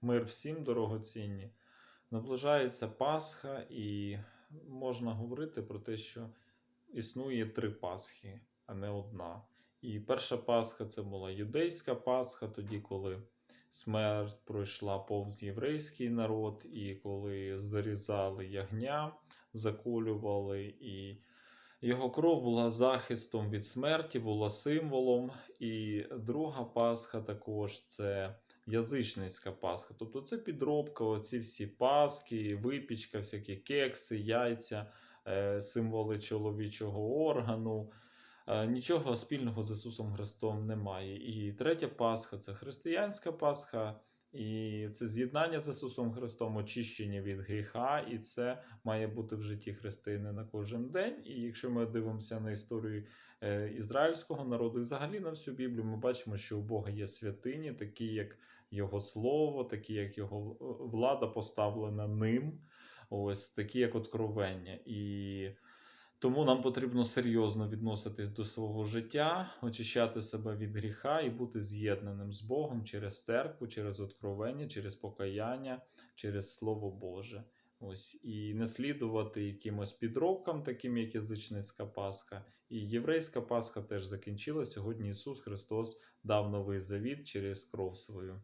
Мир всім дорогоцінні. Наближається Пасха, і можна говорити про те, що існує три Пасхи, а не одна. І перша Пасха це була юдейська Пасха, тоді, коли смерть пройшла повз єврейський народ, і коли зарізали ягня, заколювали, і його кров була захистом від смерті, була символом. І друга Пасха також це язичницька Пасха. Тобто це підробка, оці всі паски, випічка, всякі кекси, яйця, е, символи чоловічого органу. Е, Нічого спільного з Ісусом Христом немає. І третя Пасха це християнська Пасха, і це з'єднання з Ісусом Христом, очищення від гріха, і це має бути в житті християнина кожен день. І якщо ми дивимося на історію е, ізраїльського народу, і взагалі на всю Біблію, ми бачимо, що у Бога є святині, такі як Його Слово, такі як Його е, влада поставлена ним, ось такі як откровення. І тому нам потрібно серйозно відноситись до свого життя, очищати себе від гріха і бути з'єднаним з Богом через церкву, через откровення, через покаяння, через Слово Боже. Ось і не слідувати якимось підробкам, таким як язичницька Пасха. І єврейська Пасха теж закінчилась. Сьогодні Ісус Христос дав новий завіт через кров свою.